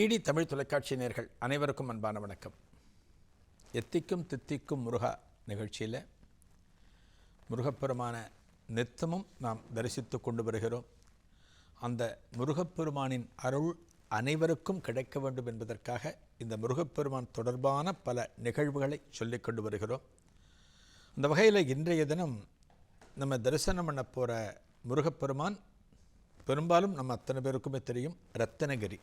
DD Tamil தொலைக்காட்சி நேர்கள் அனைவருக்கும் அன்பான வணக்கம். எத்திக்கும் தித்திக்கும் முருகா நிகழ்ச்சியில் முருகப்பெருமான நித்தமும் நாம் தரிசித்து கொண்டு வருகிறோம். அந்த முருகப்பெருமானின் அருள் அனைவருக்கும் கிடைக்க வேண்டும் என்பதற்காக இந்த முருகப்பெருமான் தொடர்பான பல நிகழ்வுகளை சொல்லிக் கொண்டு வருகிறோம். அந்த வகையில் இன்றைய தினம் நம்ம தரிசனம் பண்ண போகிற முருகப்பெருமான் பெரும்பாலும் நம்ம அத்தனை பேருக்குமே தெரியும் ரத்தனகிரி.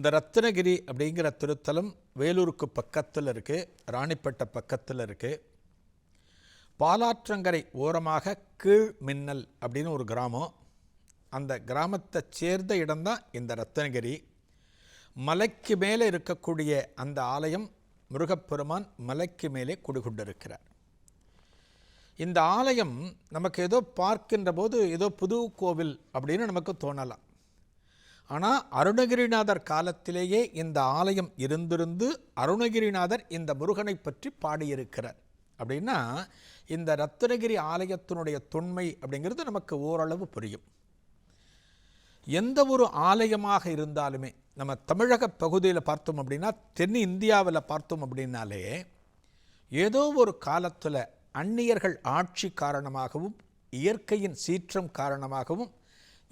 இந்த ரத்னகிரி அப்படிங்கிற திருத்தலம் வேலூருக்கு பக்கத்தில் இருக்குது ராணிப்பேட்டை பக்கத்தில் இருக்குது பாலாற்றங்கரை ஓரமாக கீழ் மின்னல் அப்படின்னு ஒரு கிராமம். அந்த கிராமத்தை சேர்ந்த இடம்தான் இந்த ரத்னகிரி மலைக்கு மேலே இருக்கக்கூடிய அந்த ஆலயம் முருகப்பெருமான் மலைக்கு மேலே குடிகொண்டிருக்கிறார். இந்த ஆலயம் நமக்கு ஏதோ பார்க்கின்ற போது ஏதோ புது கோவில் அப்படின்னு நமக்கு தோணலாம். ஆனால் அருணகிரிநாதர் காலத்திலேயே இந்த ஆலயம் இருந்திருந்து அருணகிரிநாதர் இந்த முருகனை பற்றி பாடியிருக்கிறார். அப்படின்னா இந்த ரத்னகிரி ஆலயத்தினுடைய தொன்மை அப்படிங்கிறது நமக்கு ஓரளவு புரியும். எந்த ஒரு ஆலயமாக இருந்தாலுமே நம்ம தமிழக பகுதியில் பார்த்தோம் அப்படின்னா தென் இந்தியாவில் பார்த்தோம் அப்படின்னாலே ஏதோ ஒரு காலத்தில் அந்நியர்கள் ஆட்சி காரணமாகவும் இயற்கையின் சீற்றம் காரணமாகவும்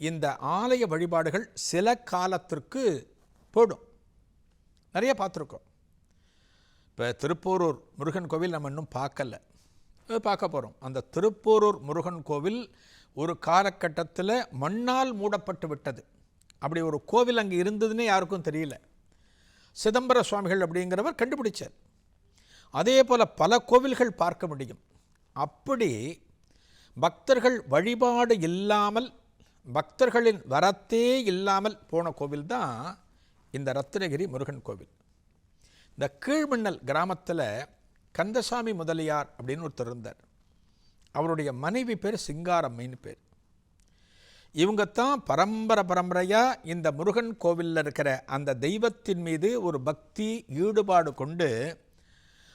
இந்த ஆலய வழிபாடுகள் சில காலத்திற்கு போடும். நிறைய பார்த்துருக்கோம். இப்போ திருப்போரூர் முருகன் கோவில் நம்ம இன்னும் பார்க்கல. பார்க்க போகிறோம் அந்த திருப்போரூர் முருகன் கோவில் ஒரு காலகட்டத்தில் மண்ணால் மூடப்பட்டு விட்டது. அப்படி ஒரு கோவில் அங்கே இருந்ததுன்னே யாருக்கும் தெரியல. சிதம்பர சுவாமிகள் அப்படிங்கிறவர் கண்டுபிடிச்சார். அதே போல் பல கோவில்கள் பார்க்க முடியும். அப்படி பக்தர்கள் வழிபாடு இல்லாமல் பக்தர்களின் வரத்தே இல்லாமல் போன கோவில் தான் இந்த ரத்னகிரி முருகன் கோவில். இந்த கீழ்மின்னல் கிராமத்தில் கந்தசாமி முதலியார் அப்படின்னு ஒருத்தர் இருந்தார். அவருடைய மனைவி பேர் சிங்காரம்மைன்னு பேர். இவங்க தான் பரம்பரை பரம்பரையாக இந்த முருகன் கோவிலில் இருக்கிற அந்த தெய்வத்தின் மீது ஒரு பக்தி ஈடுபாடு கொண்டு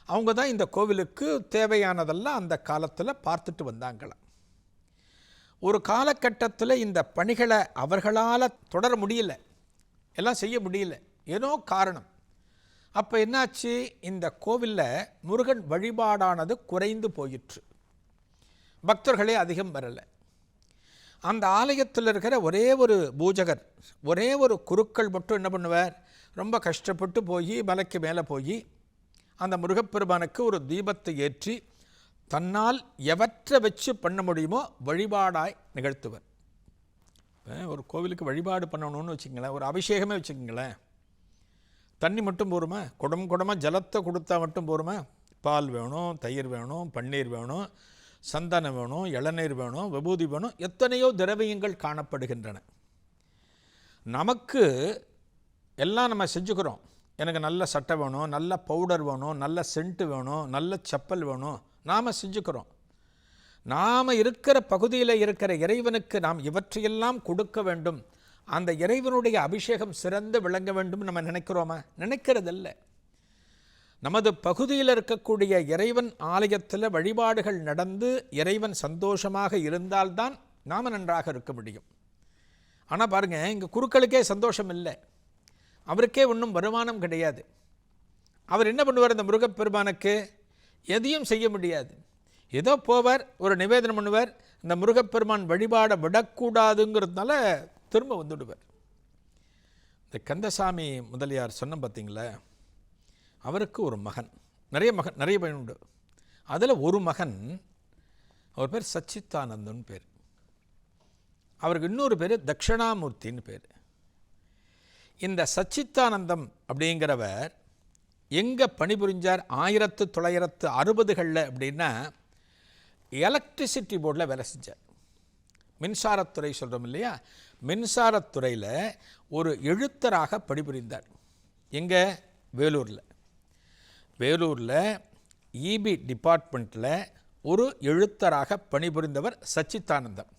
அவங்க தான் இந்த கோவிலுக்கு தேவையானதெல்லாம் அந்த காலத்தில் பார்த்துட்டு வந்தாங்களாம். ஒரு காலகட்டத்தில் இந்த பணிகளை அவர்களால் தொடர முடியல. எல்லாம் செய்ய முடியல. ஏதோ காரணம். அப்போ என்னாச்சு? இந்த கோவிலில் முருகன் வழிபாடானது குறைந்து போயிற்று. பக்தர்களே அதிகம் வரலை. அந்த ஆலயத்தில் இருக்கிற ஒரே ஒரு பூஜகர் ஒரே ஒரு குருக்கள் மட்டும் என்ன பண்ணுவார்? ரொம்ப கஷ்டப்பட்டு போய் மலைக்கு மேலே போய் அந்த முருகப்பெருமானுக்கு ஒரு தீபத்தை ஏற்றி தன்னால் எவற்றை வச்சு பண்ண முடியுமோ வழிபாடாய் நிகழ்த்துவர். ஒரு கோவிலுக்கு வழிபாடு பண்ணணும்னு வச்சுக்கங்களேன் ஒரு அபிஷேகமே வச்சுக்கோங்களேன். தண்ணி மட்டும் போருமா? குடம் குடமாக ஜலத்தை கொடுத்தா மட்டும் போருமா? பால் வேணும் தயிர் வேணும் பன்னீர் வேணும் சந்தனம் வேணும் இளநீர் வேணும் விபூதி வேணும் எத்தனையோ திரவியங்கள் காணப்படுகின்றன. நமக்கு எல்லாம் நம்ம செஞ்சுக்கிறோம். எனக்கு நல்ல சட்டை வேணும் நல்ல பவுடர் வேணும் நல்ல சென்ட்டு வேணும் நல்ல செப்பல் வேணும். நாம் செஞ்சுக்கிறோம். நாம் இருக்கிற பகுதியில் இருக்கிற இறைவனுக்கு நாம் இவற்றையெல்லாம் கொடுக்க வேண்டும். அந்த இறைவனுடைய அபிஷேகம் சிறந்து விளங்க வேண்டும் நம்ம நினைக்கிறோமா? நினைக்கிறதில்ல. நமது பகுதியில் இருக்கக்கூடிய இறைவன் ஆலயத்தில் வழிபாடுகள் நடந்து இறைவன் சந்தோஷமாக இருந்தால்தான் நாம் நன்றாக இருக்க முடியும். ஆனால் பாருங்கள் இங்கே குருக்களுக்கே சந்தோஷம் இல்லை. அவருக்கே ஒன்றும் வருமானம் கிடையாது. அவர் என்ன பண்ணுவார்? இந்த முருகப்பெருமானுக்கு எதையும் செய்ய முடியாது. ஏதோ போவார் ஒரு நிவேதனம் பண்ணுவார் இந்த முருகப்பெருமான் வழிபாடை விடக்கூடாதுங்கிறதுனால திரும்ப வந்துடுவார். இந்த கந்தசாமி முதலியார் சொன்ன பார்த்தீங்களா அவருக்கு ஒரு மகன். நிறைய மகன் நிறைய பையன் உண்டு. அதில் ஒரு மகன் அவர் பேர் சச்சித்தானந்தன் பேர். அவருக்கு இன்னொரு பேர் தட்சிணாமூர்த்தின்னு பேர். இந்த சச்சித்தானந்தம் அப்படிங்கிறவர் எங்கே பணிபுரிஞ்சார் ஆயிரத்து தொள்ளாயிரத்து அறுபதுகளில் அப்படின்னா எலக்ட்ரிசிட்டி போர்டில் வேலை செஞ்சார். மின்சாரத்துறை சொல்கிறோம் இல்லையா? மின்சாரத்துறையில் ஒரு எழுத்தராக பணிபுரிந்தார். எங்கே? வேலூரில். வேலூரில் இபி டிபார்ட்மெண்ட்டில் ஒரு எழுத்தராக பணிபுரிந்தவர் சச்சித்தானந்தம்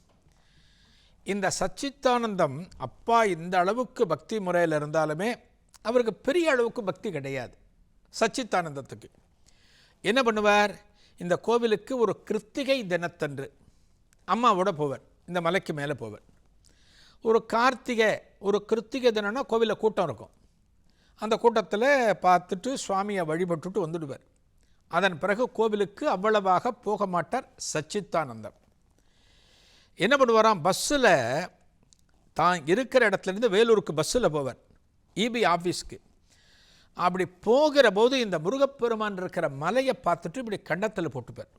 இந்த சச்சித்தானந்தம் அப்பா இந்த அளவுக்கு பக்தி முறையில் இருந்தாலுமே அவருக்கு பெரிய அளவுக்கு பக்தி கிடையாது. சச்சித்தானந்தத்துக்கு என்ன பண்ணுவார்? இந்த கோவிலுக்கு ஒரு கிருத்திகை தினத்தன்று அம்மாவோட போவர். இந்த மலைக்கு மேலே போவர். ஒரு கார்த்திகை ஒரு கிருத்திகை தினம்னா கோவிலில் கூட்டம் இருக்கும். அந்த கூட்டத்தில் பார்த்துட்டு சுவாமியை வழிபட்டுட்டு வந்துடுவார். அதன் பிறகு கோவிலுக்கு அவ்வளவாக போக மாட்டார் சச்சித்தானந்தம் என்ன பண்ணுவாராம்? பஸ்ஸில் தான் இருக்கிற இடத்துலேருந்து வேலூருக்கு பஸ்ஸில் போவார். இபி ஆஃபீஸ்க்கு அப்படி போகிற போது இந்த முருகப்பெருமான் இருக்கிற மலையை பார்த்துட்டு இப்படி கண்டத்தில் போட்டுப்பார்.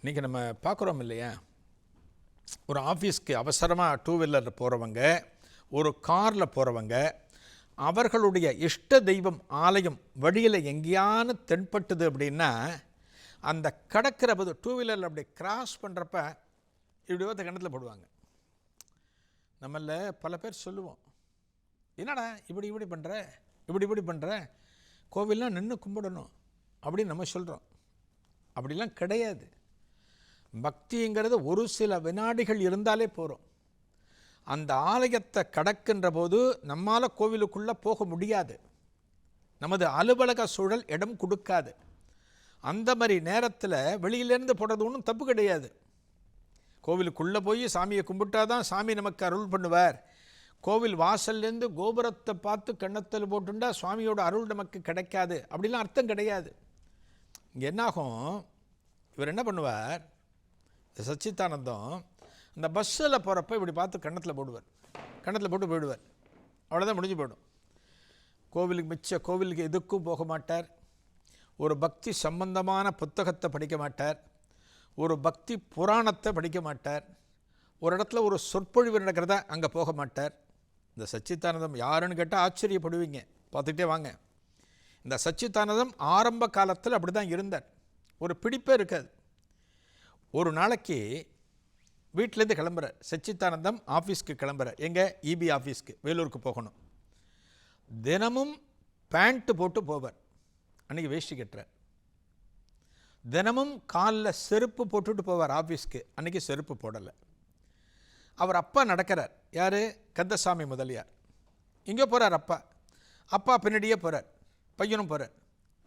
இன்றைக்கி நம்ம பார்க்குறோம் இல்லையா? ஒரு ஆஃபீஸ்க்கு அவசரமாக டூ வீலரில் போகிறவங்க ஒரு காரில் போகிறவங்க அவர்களுடைய இஷ்ட தெய்வம் ஆலயம் வழியில் எங்கேயானு தென்பட்டுது அப்படின்னா அந்த கடக்கிற போது டூ வீலரில் அப்படி கிராஸ் பண்ணுறப்ப இப்படி ஒருத்த கிணத்துல போடுவாங்க. நம்மள பல பேர் சொல்லுவோம் என்னடா இப்படி இப்படி பண்ணுற இப்படி இப்படி பண்ணுற கோவில்லாம் நின்று கும்பிடணும் அப்படின்னு நம்ம சொல்கிறோம் அப்படிலாம் கிடையாது. பக்திங்கிறது ஒரு சில வினாடிகள் இருந்தாலே போகிறோம் அந்த ஆலயத்தை கடக்கின்ற போது நம்மால் கோவிலுக்குள்ளே போக முடியாது. நமது அலுவலக சூழல் இடம் கொடுக்காது. அந்த மாதிரி நேரத்தில் வெளியிலேருந்து போடுறது ஒன்றும் தப்பு கிடையாது. கோவிலுக்குள்ளே போய் சாமியை கும்பிட்டா தான் சாமி நமக்கு அருள் பண்ணுவார். கோவில் வாசல்லேருந்து கோபுரத்தை பார்த்து கண்ணத்தில் போட்டுண்டா சுவாமியோட அருள் நமக்கு கிடைக்காது. அப்படிலாம் அர்த்தம் கிடையாது. இங்கே என்னாகும்? இவர் என்ன பண்ணுவார்? இந்த சச்சிதானந்தம் அந்த பஸ்ஸில் போகிறப்ப இப்படி பார்த்து கன்னத்தில் போடுவார். கன்னத்தில் போட்டு போயிடுவார். அவ்வளோதான் முடிஞ்சு போயிடும். கோவிலுக்கு மிச்ச கோவிலுக்கு எதுக்கும் போக மாட்டார். ஒரு பக்தி சம்பந்தமான புத்தகத்தை படிக்க மாட்டார். ஒரு பக்தி புராணத்தை படிக்க மாட்டார். ஒரு இடத்துல ஒரு சொற்பொழிவு நடக்கிறதா அங்கே போக மாட்டார். இந்த சச்சித்தானந்தம் யாருன்னு கேட்டால் ஆச்சரியப்படுவீங்க. பார்த்துக்கிட்டே வாங்க. இந்த சச்சித்தானந்தம் ஆரம்ப காலத்தில் அப்படி தான் இருந்தார். ஒரு பிடிப்பே இருக்காது. ஒரு நாளைக்கு வீட்டிலேருந்து கிளம்புறார். சச்சித்தானந்தம் ஆஃபீஸ்க்கு கிளம்புறார். எங்கே? இபி ஆஃபீஸ்க்கு வேலூருக்கு போகணும். தினமும் பேண்ட்டு போட்டு போவார். அன்றைக்கி வேஷ்டி கட்டுறார். தினமும் காலில் செருப்பு போட்டுட்டு போவார் ஆஃபீஸ்க்கு அன்றைக்கி செருப்பு போடலை. அவர் அப்பா நடக்கிறார். யார்? கந்தசாமி முதலியார். இங்கே போகிறார் அப்பா. அப்பா பின்னாடியே போகிறார் பையனும் போகிறார்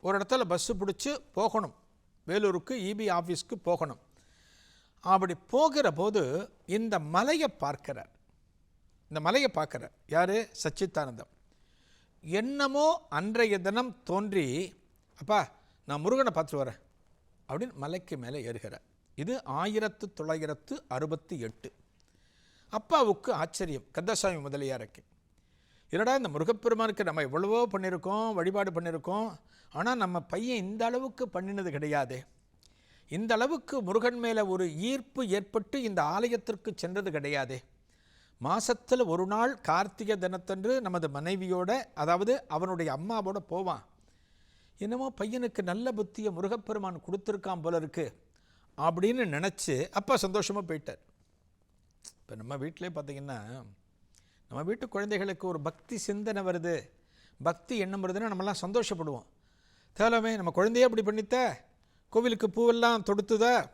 ஒரு இடத்துல பஸ்ஸு பிடிச்சி போகணும். வேலூருக்கு இபி ஆஃபீஸ்க்கு போகணும். அப்படி போகிற போது இந்த மலையை பார்க்கிறார். இந்த மலையை பார்க்கிறார். யார்? சச்சித்தானந்தம் என்னமோ அன்றைய தினம் தோன்றி அப்பா நான் முருகனை பார்த்துட்டு வரேன். அப்படின்னு மலைக்கு மேலே ஏறுகிறார். இது ஆயிரத்து தொள்ளாயிரத்து அறுபத்தி எட்டு. அப்பாவுக்கு ஆச்சரியம். கந்தசாமி முதலியாருக்கு என்னடா இந்த முருகப்பெருமானுக்கு நம்ம எவ்வளவோ பண்ணியிருக்கோம் வழிபாடு பண்ணியிருக்கோம் ஆனால் நம்ம பையன் இந்த அளவுக்கு பண்ணினது கிடையாது. இந்த அளவுக்கு முருகன் மேலே ஒரு ஈர்ப்பு ஏற்பட்டு இந்த ஆலயத்திற்கு சென்றது கிடையாது. மாசத்தில் ஒரு நாள் கார்த்திகை தினத்தன்று நமது மனைவியோட அதாவது அவனுடைய அம்மாவோட போவான். என்னமோ பையனுக்கு நல்ல புத்தியை முருகப்பெருமான் கொடுத்துருக்கான் போல இருக்கு அப்படின்னு நினச்சி அப்பா சந்தோஷமாக போயிட்டார். இப்போ நம்ம வீட்டிலே பார்த்தீங்கன்னா நம்ம வீட்டு குழந்தைகளுக்கு ஒரு பக்தி சிந்தனை வருது. பக்தி எண்ணம் வருதுன்னா நம்மலாம் சந்தோஷப்படுவோம். தேவலாமே நம்ம குழந்தையே அப்படி பண்ணித்த கோவிலுக்கு பூவெல்லாம் தொடுத்துதா?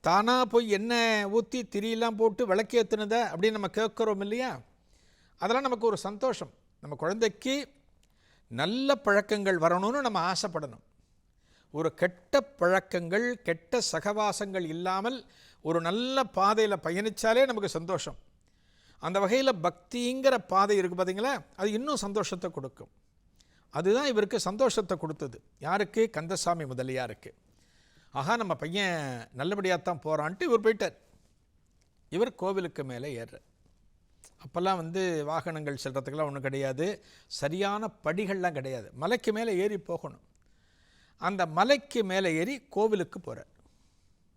தானாக போய் எண்ணெய் ஊற்றி திரியெல்லாம் போட்டு விளக்கேற்றுனதா அப்படின்னு நம்ம கேட்குறோம் இல்லையா? அதெல்லாம் நமக்கு ஒரு சந்தோஷம். நம்ம குழந்தைக்கு நல்ல பழக்கங்கள் வரணும்னு நம்ம ஆசைப்படணும். ஒரு கெட்ட பழக்கங்கள் கெட்ட சகவாசங்கள் இல்லாமல் ஒரு நல்ல பாதையில் பயணித்தாலே நமக்கு சந்தோஷம். அந்த வகையில் பக்திங்கிற பாதை இருக்குது பார்த்தீங்களா அது இன்னும் சந்தோஷத்தை கொடுக்கும். அதுதான் இவருக்கு சந்தோஷத்தை கொடுத்தது. யாருக்கு? கந்தசாமி முதலியாருக்கு. ஆஹா நம்ம பையன் நல்லபடியாக தான் போகிறான்ட்டு இவர் போயிட்டார். இவர் கோவிலுக்கு மேலே ஏறுறார். அப்போல்லாம் வந்து வாகனங்கள் செல்கிறதுக்கெல்லாம் ஒன்றும் கிடையாது. சரியான படிகள்லாம் கிடையாது. மலைக்கு மேலே ஏறி போகணும். அந்த மலைக்கு மேலே ஏறி கோவிலுக்கு போகிறார்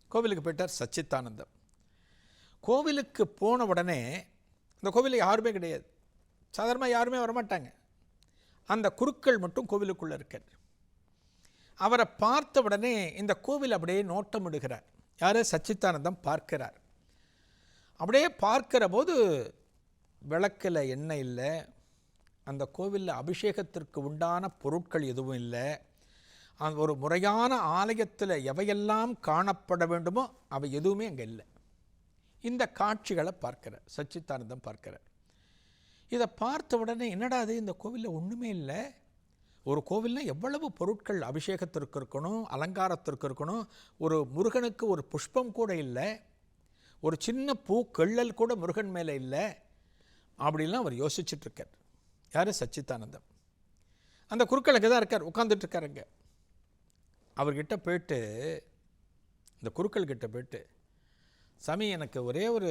கோவிலுக்கு போயிட்டார் சச்சித்தானந்தம் கோவிலுக்கு போன உடனே அந்த கோவிலில் யாருமே கிடையாது. சாதாரணமாக யாருமே வரமாட்டாங்க. அந்த குருக்கள் மட்டும் கோவிலுக்குள்ளே இருக்கார். அவரை பார்த்த உடனே இந்த கோவில் அப்படியே நோட்டமிடுகிறார். யார்? சச்சித்தானந்தம் பார்க்கிறார். அப்படியே பார்க்கிற போது விளக்கில் எண்ணெய் இல்லை. அந்த கோவிலில் அபிஷேகத்திற்கு உண்டான பொருட்கள் எதுவும் இல்லை. அந்த ஒரு முறையான ஆலயத்தில் எவையெல்லாம் காணப்பட வேண்டுமோ அவை எதுவுமே அங்கே இல்லை. இந்த காட்சிகளை பார்க்கிறார் சச்சித்தானந்தம் பார்க்கிறார். இதை பார்த்த உடனே என்னடா அது இந்த கோவிலில் ஒன்றுமே இல்லை? ஒரு கோவிலில் எவ்வளவு பொருட்கள் அபிஷேகத்திற்கு இருக்கணும் அலங்காரத்திற்கு இருக்கணும் ஒரு முருகனுக்கு ஒரு புஷ்பம் கூட இல்லை ஒரு சின்ன பூ கெள்ளல் கூட முருகன் மேலே இல்லை அப்படிலாம் அவர் யோசிச்சுட்ருக்கார் யார்? சச்சிதானந்தம். அந்த குருக்களுக்கு தான் இருக்கார் உட்காந்துட்டு இருக்காருங்க அவர்கிட்ட போயிட்டு இந்த குருக்கள்கிட்ட போயிட்டு சாமி எனக்கு ஒரே ஒரு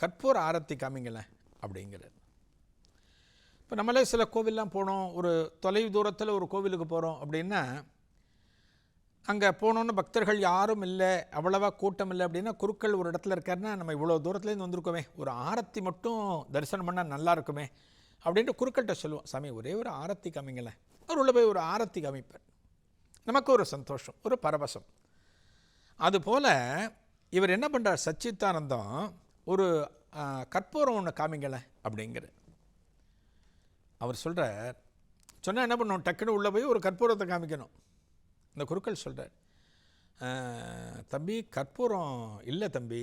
கற்பூர ஆரத்தி காமிங்களேன் அப்படிங்கிறார். இப்போ நம்மளே சில கோவிலெலாம் போனோம். ஒரு தொலைவு தூரத்தில் ஒரு கோவிலுக்கு போகிறோம் அப்படின்னா அங்கே போனோன்னு பக்தர்கள் யாரும் இல்லை அவ்வளவா கூட்டம் இல்லை அப்படின்னா குருக்கள் ஒரு இடத்துல இருக்காருன்னா நம்ம இவ்வளோ தூரத்துலேருந்து வந்திருக்கோமே ஒரு ஆரத்தி மட்டும் தரிசனம் பண்ணால் நல்லா இருக்குமே அப்படின்ட்டு குருக்கள்கிட்ட சொல்லுவோம் சாமி ஒரே ஒரு ஆரத்தி காமிங்களேன். அவர் உள்ள போய் ஒரு ஆரத்தி காமிப்பார். நமக்கு ஒரு சந்தோஷம் ஒரு பரவசம். அதுபோல் இவர் என்ன பண்ணுறார் சச்சித்தானந்தம் ஒரு கற்பூரம் ஒன்று காமிங்களேன் அப்படிங்கிற அவர் சொல்கிறார் சொன்னால் என்ன பண்ணணும் டக்குன்னு உள்ளே போய் ஒரு கற்பூரத்தை காமிக்கணும். இந்த குருக்கள் சொல்கிறார் தம்பி கற்பூரம் இல்லை தம்பி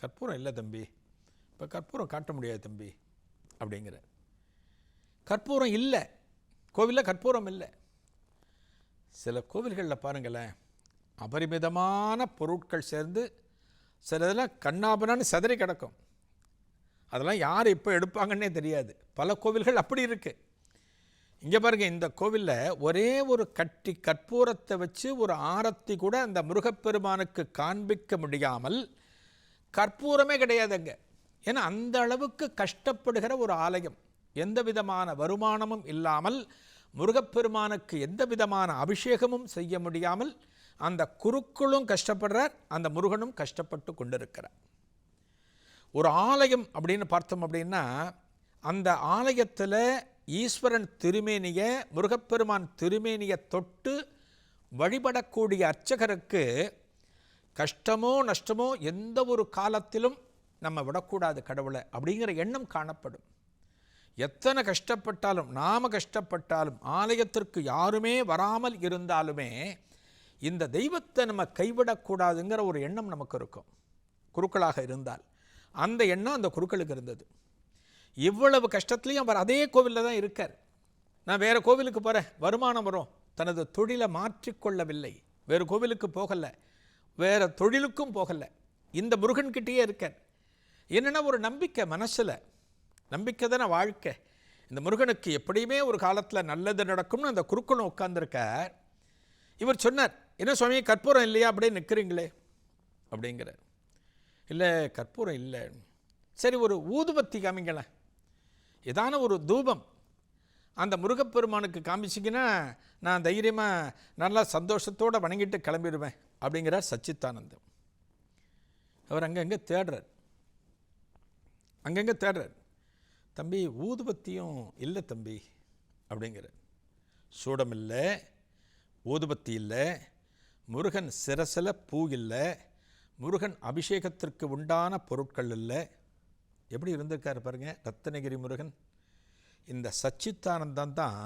கற்பூரம் இல்லை தம்பி இப்போ கற்பூரம் காட்ட முடியாது தம்பி அப்படிங்கிற கற்பூரம் இல்லை கோவிலில் கற்பூரம் இல்லை. சில கோவில்களில் பாருங்களேன் அபரிமிதமான பொருட்கள் சேர்ந்து சில இதெல்லாம் கண்ணாபனான்னு சிதறி கிடக்கும். அதெல்லாம் யார் இப்போ எடுப்பாங்கன்னே தெரியாது. பல கோவில்கள் அப்படி இருக்கு. இங்கே பாருங்க இந்த கோவிலில் ஒரே ஒரு கட்டி கற்பூரத்தை வச்சு ஒரு ஆரத்தி கூட அந்த முருகப்பெருமானுக்கு காண்பிக்க முடியாமல் கற்பூரமே கிடையாதுங்க ஏன்னா அந்த அளவுக்கு கஷ்டப்படுகிற ஒரு ஆலயம். எந்த விதமான வருமானமும் இல்லாமல் முருகப்பெருமானுக்கு எந்த விதமான அபிஷேகமும் செய்ய முடியாமல் அந்த குருக்களும் கஷ்டப்படுறார் அந்த முருகனும் கஷ்டப்பட்டு கொண்டிருக்கிறார். ஒரு ஆலயம் அப்படின்னு பார்த்தோம் அப்படின்னா அந்த ஆலயத்தில் ஈஸ்வரன் திருமேனியை முருகப்பெருமான் திருமேனியை தொட்டு வழிபடக்கூடிய அர்ச்சகருக்கு கஷ்டமோ நஷ்டமோ எந்த ஒரு காலத்திலும் நம்ம விடக்கூடாது கடவுளை அப்படிங்கிற எண்ணம் காணப்படும். எத்தனை கஷ்டப்பட்டாலும் நாம கஷ்டப்பட்டாலும் ஆலயத்திற்கு யாருமே வராமல் இருந்தாலுமே இந்த தெய்வத்தை நம்ம கைவிடக்கூடாதுங்கிற ஒரு எண்ணம் நமக்கு இருக்கும். குருக்களாக இருந்தால். அந்த எண்ணம் அந்த குருக்களுக்கு இருந்தது. இவ்வளவு கஷ்டத்துலையும் அவர் அதே கோவிலில் தான் இருக்கார். நான் வேறு கோவிலுக்கு போகிறேன் வருமானம் வரும். தனது தொழிலை மாற்றிக்கொள்ளவில்லை வேறு கோவிலுக்கு போகலை. வேறு தொழிலுக்கும் போகலை. இந்த முருகன்கிட்டேயே இருக்கார். என்னென்னா ஒரு நம்பிக்கை மனசில். நம்பிக்கை தானே வாழ்க்கை. இந்த முருகனுக்கு எப்படியுமே ஒரு காலத்தில் நல்லது நடக்கும்னு அந்த குறுக்கணும் உட்கார்ந்திருக்கார். இவர் சொன்னார் என்ன சுவாமி கற்பூரம் இல்லையா? அப்படியே நிற்கிறீங்களே அப்படிங்கிறார். இல்லை கற்பூரம் இல்லை. சரி ஒரு ஊதுபத்தி காமிங்களேன். ஏதான ஒரு தூபம். அந்த முருகப்பெருமானுக்கு காமிச்சிங்கன்னா நான் தைரியமாக நல்லா சந்தோஷத்தோடு வணங்கிட்டு கிளம்பிடுவேன். அப்படிங்கிறார் சச்சித்தானந்தம் அவர் அங்கங்கே தேடுறார். அங்கங்கே தேடுறார். தம்பி ஊதுபத்தியும் இல்லை தம்பி அப்படிங்கிற. சூடம் இல்லை ஊதுபத்தி இல்லை முருகன் சிரசில் பூ இல்லை முருகன் அபிஷேகத்திற்கு உண்டான பொருட்கள் இல்லை. எப்படி இருந்திருக்காரு பாருங்க ரத்தனகிரி முருகன். இந்த சச்சித்தானந்தம் தான்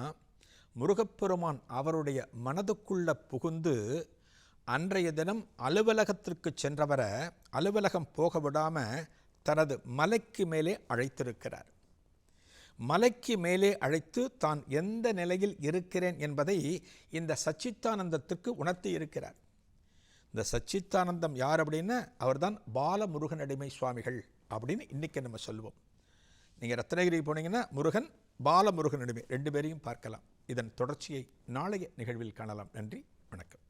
முருகப்பெருமான் அவருடைய மனதுக்குள்ள புகுந்து அன்றைய தினம் அலுவலகத்திற்கு சென்றவரை அலுவலகம் போக விடாமல் தனது மலைக்கு மேலே அழைத்திருக்கிறார். மலைக்கு மேலே அழைத்து தான் எந்த நிலையில் இருக்கிறேன் என்பதை இந்த சச்சித்தானந்தத்திற்கு உணர்த்தி இருக்கிறார். இந்த சச்சித்தானந்தம் யார் அப்படின்னா அவர்தான் பாலமுருகனடிமை சுவாமிகள் அப்படின்னு இன்றைக்கி நம்ம சொல்லுவோம் நீங்கள் ரத்னகிரி போனீங்கன்னா முருகன் பாலமுருகனடிமை ரெண்டு பேரையும் பார்க்கலாம். இதன் தொடர்ச்சியை நாளைய நிகழ்வில் காணலாம். நன்றி வணக்கம்.